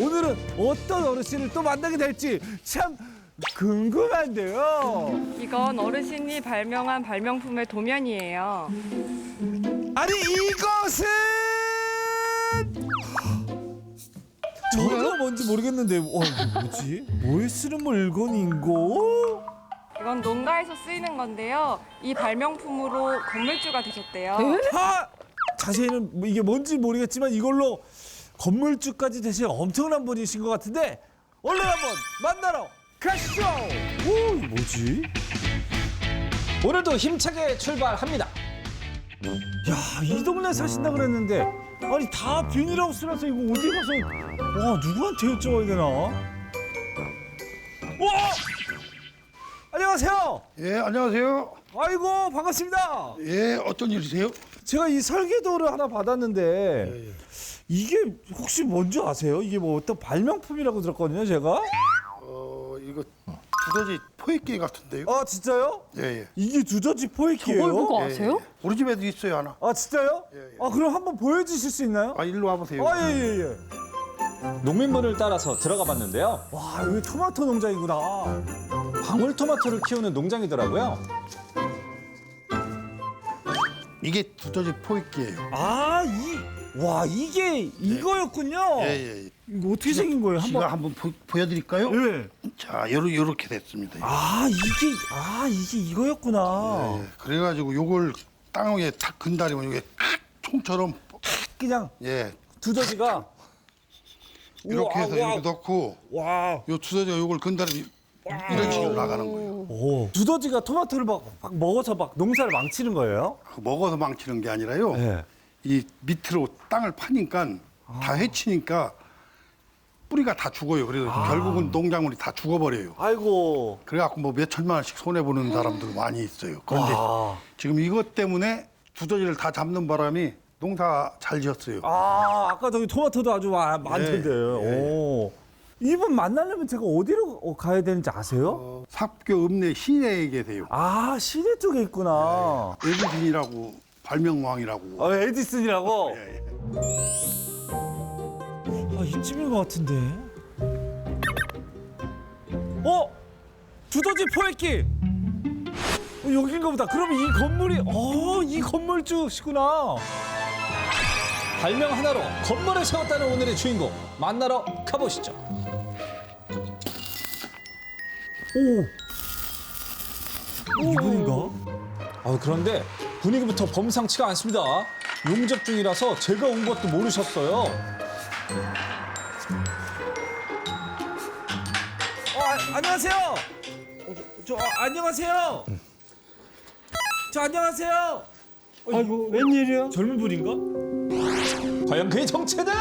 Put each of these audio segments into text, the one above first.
오늘은 어떤 어르신을 또 만나게 될지 참 궁금한데요. 이건 어르신이 발명한 발명품의 도면이에요. 아니 이것은 저도 뭔지 모르겠는데 어 뭐지? 뭐에 쓰는 물건인고? 이건 농가에서 쓰이는 건데요. 이 발명품으로 건물주가 되셨대요. 하! 자세히는 뭐 이게 뭔지 모르겠지만 이걸로 건물주까지 되신 엄청난 분이신 것 같은데 얼른 한번 만나러 가시죠. 오, 이거 뭐지? 오늘도 힘차게 출발합니다. 야, 이 동네 사신다 그랬는데 아니 다 비닐하우스라서 이거 어디 가서 와 누구한테 여쭤봐야 되나? 와! 안녕하세요. 예, 안녕하세요. 아이고 반갑습니다. 예, 어떤 일이세요? 제가 이 설계도를 하나 받았는데 이게 혹시 뭔지 아세요? 이게 뭐 어떤 발명품이라고 들었거든요, 제가. 어, 이거 두더지 포획기 같은데요? 아 진짜요? 예, 예. 이게 두더지 포획기예요? 저걸 보고 예, 아세요? 예. 우리 집에도 있어요, 하나. 아 진짜요? 예, 예. 아 그럼 한번 보여주실 수 있나요? 아, 일로 와보세요. 아 예 예 예. 농민분을 따라서 들어가 봤는데요. 와 여기 토마토 농장이구나. 방울토마토를 키우는 농장이더라고요. 이게 두더지 포획기예요. 아 이, 와 이게 이거였군요. 예, 예. 예. 이거 어떻게 생긴 거예요? 제가 한번. 한번 보, 여드릴까요 예. 자, 요러, 요렇게 됐습니다. 아 이게 아 이게 이거였구나. 예, 그래가지고 요걸 땅 위에 탁 근다리면 이게 총처럼 그냥 예 두더지가 이렇게 해서. 이렇게 넣고 와. 요 두더지가 요걸 근다리면 이런 식으로 나가는 거예요. 오. 두더지가 토마토를 막, 막 먹어서 막 농사를 망치는 거예요? 그 먹어서 망치는 게 아니라요. 네. 이 밑으로 땅을 파니까 다 해치니까 뿌리가 다 죽어요. 그래서 결국은 농작물이 다 죽어버려요. 아이고. 그래갖고 뭐 몇 천만 원씩 손해 보는 사람들 많이 있어요. 그런데 와. 지금 이것 때문에 두더지를 다 잡는 바람이 농사 잘 지었어요. 아, 아까 저기 토마토도 아주 와- 많던데. 예. 오. 이분 만나려면 제가 어디로 어, 가야 되는지 아세요? 어, 삽교 읍내 시내에 계세요. 아, 시내 쪽에 있구나. 에디슨이라고 발명왕이라고. 아, 에디슨이라고? 예, 예. 아, 이쯤인 것 같은데. 어? 두더지 포획기! 어, 여긴가 보다. 그럼 이 건물이, 어, 이 건물주시구나. 발명 하나로 건물을 세웠다는 오늘의 주인공 만나러 가보시죠. 오. 이분인가? 아, 그런데 분위기부터 범상치가 않습니다. 용접 중이라서 제가 온 것도 모르셨어요. 어, 아, 안녕하세요. 어, 저, 저 아, 안녕하세요. 저 안녕하세요. 아이고 웬일이야? 젊은 분인가? 과연 그의 정체는?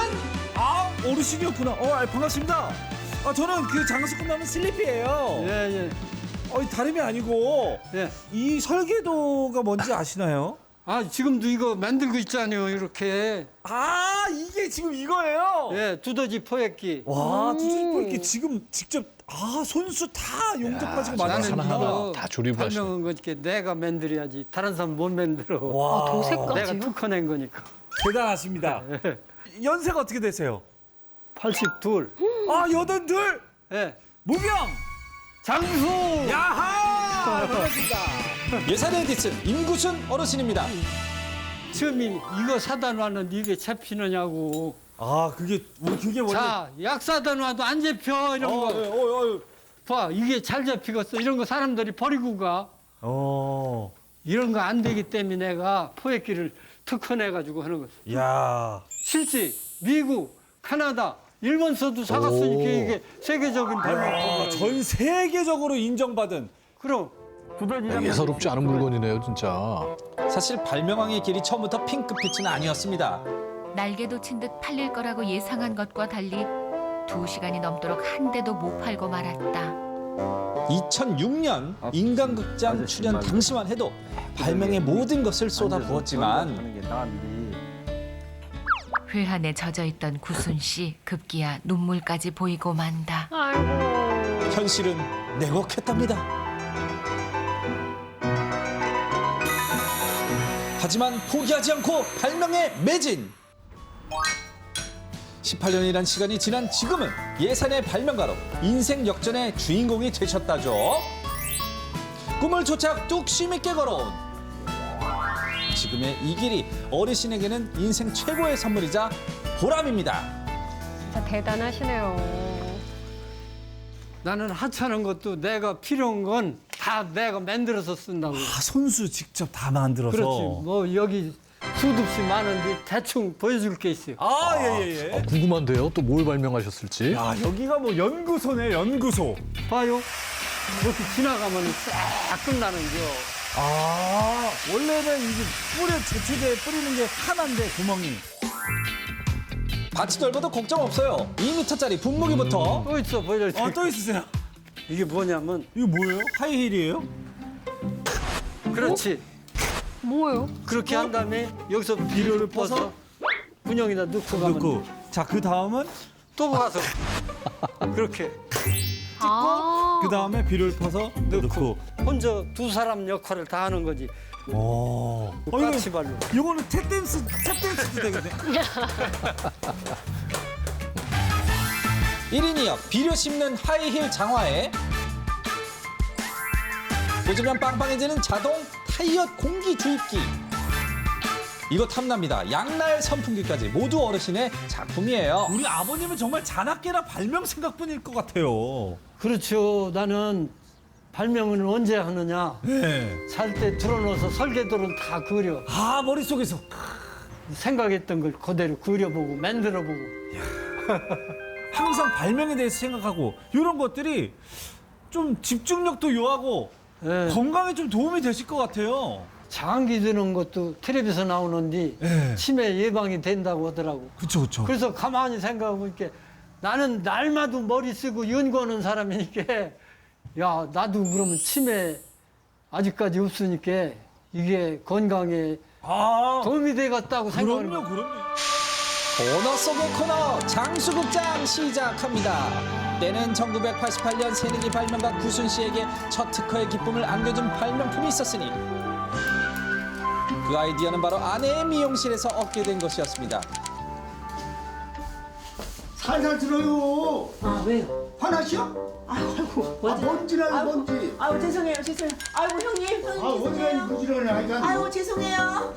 아 어르신이었구나. 어 아, 반갑습니다. 아 저는 그 장수 끝나면 슬리피예요. 예, 예. 어 다름이 아니고 예. 이 설계도가 뭔지 아시나요? 아, 지금도 이거 만들고 있잖아요, 이렇게. 아 이게 지금 이거예요. 예, 두더지 포획기. 와 두준이 이렇게 지금 직접 아 손수 다 용접하시고 만드시는구나. 이거 다 조립을 하시네. 발명한 거니까 내가 만들어야지. 다른 사람 못 만들어. 와 아, 도색까지요? 내가 특허낸 거니까. 대단하십니다. 연세가 어떻게 되세요? 82. 아 여든 둘 예. 무명 장수! 야하 반갑습니다. 예산 에디슨 임구순 어르신입니다. 처음에 이거 사다 놨는데 이게 잡히느냐고. 아 그게 뭐 그게 뭔지. 자, 약 사다 놔도 안 잡혀, 이런 어, 거. 어, 어, 어. 봐, 이게 잘 잡히겠어. 이런 거 사람들이 버리고 가. 어. 이런 거 안 되기 때문에 내가 포획기를 특허내가지고 하는 거지. 야. 실제 미국, 카나다, 일본서도 사갔으니까 이게 세계적인 아, 발명품이라고. 전 세계적으로 인정받은 그럼 두더지랑 예사롭지 않은 물건이네요, 진짜. 사실 발명왕의 길이 처음부터 핑크빛은 아니었습니다. 날개도 친 듯 팔릴 거라고 예상한 것과 달리 두 시간이 넘도록 한 대도 못 팔고 말았다. 2006년 인간극장 출연 당시만 해도 발명의 모든 것을 쏟아부었지만 회한에 젖어 있던 구순 씨 급기야 눈물까지 보이고 만다. 현실은 냉혹했답니다. 하지만 포기하지 않고 발명에 매진. 18년이란 시간이 지난 지금은 예산의 발명가로 인생 역전의 주인공이 되셨다죠. 꿈을 쫓아 뚝심 있게 걸어온 지금의 이 길이 어르신에게는 인생 최고의 선물이자 보람입니다. 진짜 대단하시네요. 나는 하찮은 것도 내가 필요한 건 다 내가 만들어서 쓴다고. 아, 손수 직접 다 만들어서. 그렇지. 뭐 여기 수없이 많은데 대충 보여줄 게 있어요. 아, 예, 예, 예. 궁금한데요. 또 뭘 발명하셨을지. 야, 여기가 뭐 연구소네, 연구소. 봐요. 이렇게 지나가면 싹 끝나는 거. 아, 원래는 이게 뿌려, 제초제에 뿌리는 게 하나인데, 구멍이. 밭이 넓어도 걱정 없어요. 2m짜리 분무기부터 또 있어 보여줄 아, 테또 있으세요? 이게 뭐냐면 이거 뭐예요? 하이힐이에요? 그렇지. 뭐예요? 그렇게 한 다음에 여기서 비료를 퍼서 분영에다 넣고 가면 넣고. 자, 그 다음은, 또 가서 그렇게 아, 그 다음에 비료를 퍼서 넣고. 혼자 두 사람 역할을 다 하는 거지. 오. 어, 이거, 까치발로. 이거는 탭댄스, 탭댄스도 되겠네. 1인이어 비료 씹는 하이힐 장화에 꽂으면 빵빵해지는 자동 타이어 공기 주입기 이거 탐납니다 양날 선풍기까지 모두 어르신의 작품이에요 우리 아버님은 정말 잔악계나 발명 생각뿐일 것 같아요. 그렇죠. 나는 발명은 언제 하느냐. 네. 잘때 들어놓아서 설계도를 다 그려. 아, 머릿속에서. 생각했던 걸 그대로 그려보고 만들어보고. 항상 발명에 대해서 생각하고, 이런 것들이 좀 집중력도 요하고, 예. 건강에 좀 도움이 되실 것 같아요. 장기 드는 것도 텔레비에서 나오는데 예. 치매 예방이 된다고 하더라고. 그쵸, 그쵸. 그래서 가만히 생각하고 이렇게 나는 날마다 머리 쓰고 연구하는 사람이니까 야 나도 그러면 치매 아직까지 없으니까 이게 건강에 아, 도움이 되겠다고 생각을 그럼요, 그럼요. 속의 코너 장수극장 시작합니다 때는 1988년 새내기 발명가 구순 씨에게 첫 특허의 기쁨을 안겨준 발명품이 있었으니 그 아이디어는 바로 아내의 미용실에서 얻게 된 것이었습니다 살살 들어요. 아 왜요? 화나시오? 아이고 아, 뭔지라 뭔지. 아이고 죄송해요 죄송해요 아이고 형님 형님 아, 어디가 죄송해요 이부지런해. 하여간. 아이고 죄송해요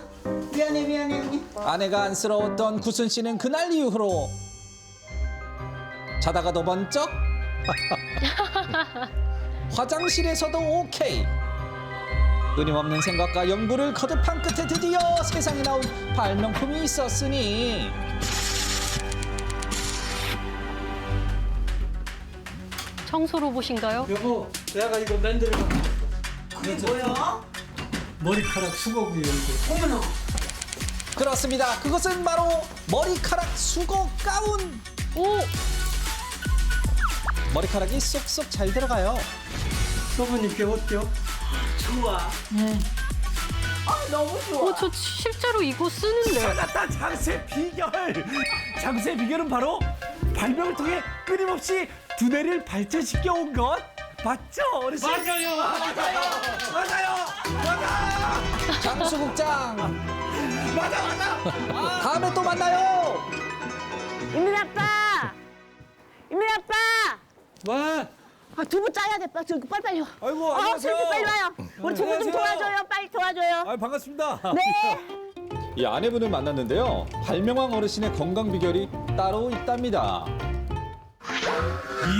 미안해 미안해 형님 아내가 안쓰러웠던 구순 씨는 그날 이후로 자다가도 번쩍 화장실에서도 오케이 끊임없는 생각과 연구를 거듭한 끝에 드디어 세상에 나온 발명품이 있었으니. 청소 로봇인가요? 여보 내가 이거 만들어 그게 뭐야? 머리카락 수거구요 이거. 어머나. 그렇습니다. 그것은 바로 머리카락 수거 가운. 오, 머리카락이 쏙쏙 잘 들어가요. 써보니까 어때요? 좋아 아 너무 좋아 어, 저 실제로 이거 쓰는데. 찾았다, 장세 비결. 장세 비결은 바로 발명을 통해 끊임없이 두뇌를 발전시켜 온 것. 맞죠, 어르신? 맞아요. 맞아요. 맞아요. 맞아요. 장수국장 맞아, 맞아. 다음에 또 만나요 임민 아빠 임민 아빠 와 아, 두부 짜야겠다 저 빨리빨리 와 아이고, 아, 안녕하세요. 슬피 빨리 와요 우리 두부 좀 안녕하세요. 도와줘요 빨리 도와줘요 아, 반갑습니다. 네 이 아내분을 만났는데요 발명왕 어르신의 건강 비결이 따로 있답니다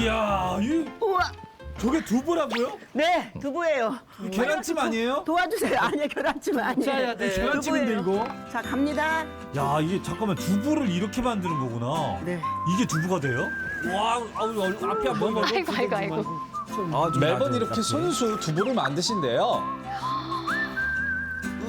이야, 이 우와 저게 두부라고요? 네 두부예요 이 계란찜 아니에요? 도와주세요 아니에요 계란찜 아니에요 짜야 돼. 계란찜인데 두부예요. 이거? 자 갑니다 야, 이게 잠깐만 두부를 이렇게 만드는 거구나. 네 이게 두부가 돼요? 와, 아우, 아우, 앞에 한 번. 아이고, 아이고, 아이고. 아, 좀 매번 이렇게 딱. 손수 두부를 만드신대요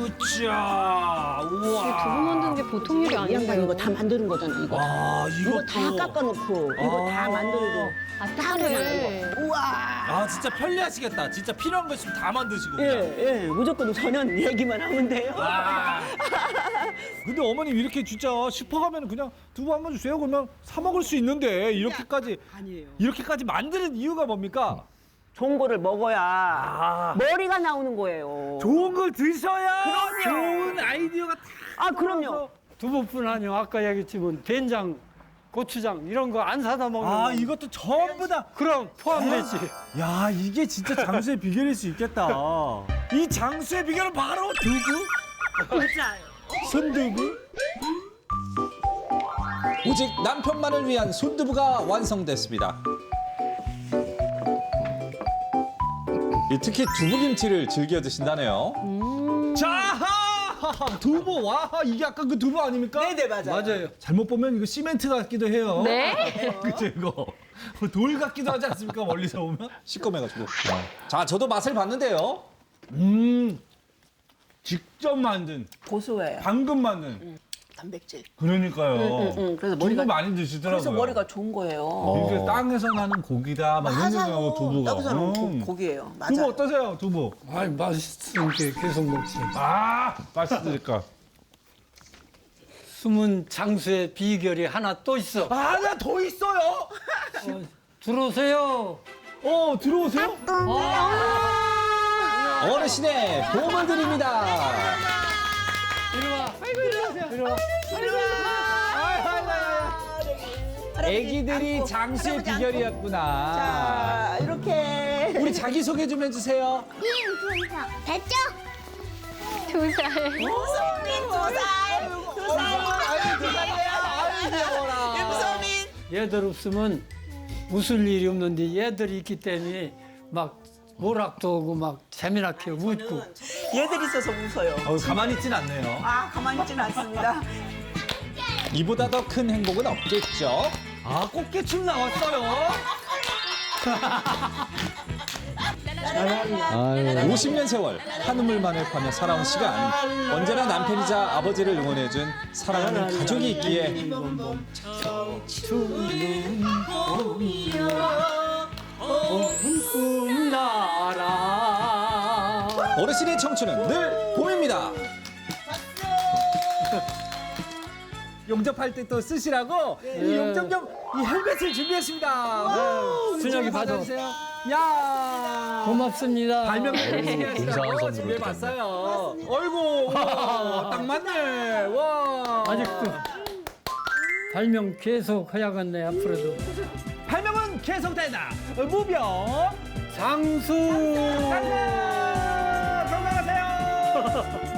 으쌰, 우와. 두부 만드는 게 보통 일이 이 아닌데요. 이거 다 만드는 거잖아 이거 와, 이거 이것도. 다 깎아놓고 이거 다 아. 만들고 아, 다 그래. 하는 거 우와 아, 진짜 편리하시겠다. 진짜 필요한 거 있으면 다 만드시고. 그냥. 예, 예, 무조건 저는 얘기만 하면 돼요. 아. 근데 어머님 이렇게 진짜 슈퍼 가면 그냥 두부 한 번 주세요. 그러면 사 먹을 수 있는데 이렇게까지 아니에요. 이렇게까지 만드는 이유가 뭡니까? 좋은 거를 먹어야 아, 머리가 나오는 거예요. 좋은 걸 드셔야 그럼요. 좋은 아이디어가 다 아, 그럼요. 두부뿐 아니요 아까 얘기했지만 된장 고추장 이런 거 안 사다 먹는 아 거. 이것도 전부 다. 그럼 포함되지. 야 이게 진짜 장수의 비결일 수 있겠다. 이 장수의 비결은 바로 두부. 맞아요. 손두부. 오직 남편만을 위한 손두부가 완성됐습니다. 특히 두부김치를 즐겨 드신다네요. 자 두부 와 이게 아까 그 두부 아닙니까? 네네 맞아요. 맞아요. 잘못 보면 이거 시멘트 같기도 해요. 네? 그죠 이거 돌 같기도 하지 않습니까 멀리서 보면? 시꺼매가지고. 자, 저도 맛을 봤는데요. 음 직접 만든 고소해요. 방금 만든 단백질. 그러니까요. 응, 응. 그래서 두부 머리가- 많이 드시더라고요. 그래서 머리가 좋은 거예요. 이게 땅에서 나는 고기다 막 이런 맞아요. 두부가. 땅에서 나는 고- 음. 고 기예요. 두부 맞아요. 어떠세요 두부? 아 맛있으니까 계속 먹지. 아 맛있으니까. 숨은 장수의 비결이 하나 또 있어. 아나 더 있어요. 어, 들어오세요. 어 들어오세요. 어르신의 보험을 드립니다. 와. 애기들이 장수의 비결이었구나. 자 이렇게 우리 자기 소개 좀 해주세요. 됐죠? 두 살. 손님 두 살, 두 살. 임소민. 얘들 없으면 웃을 일이 없는데 얘들이 있기 때문에 막 오락도 오고 막 재미나게 웃고. 얘들 있어서 웃어요. 어, 가만히 있진 않네요. 아 가만히 있지는 않습니다. 이보다 더 큰 행복은 없겠죠. 아 꽃게춤 나왔어요. 50년 세월 한우물만을 파며 살아온 시간 언제나 남편이자 아버지를 응원해준 사랑하는 가족이 있기에 어르신의 청춘은 늘 봄입니다. 용접할 때 또 쓰시라고 이 용접용 이 헬멧을 준비했습니다. 네. 준혁이 받아. 받아주세요. 야. 고맙습니다. 발명 근사한 하시라고 선물을 준비해봤어요. 어이구, 우와, 딱 맞네. 와. 아직도 발명 계속 해야겠네 앞으로도. 발명은 계속된다. 무병 장수. 건강 Ha ha ha!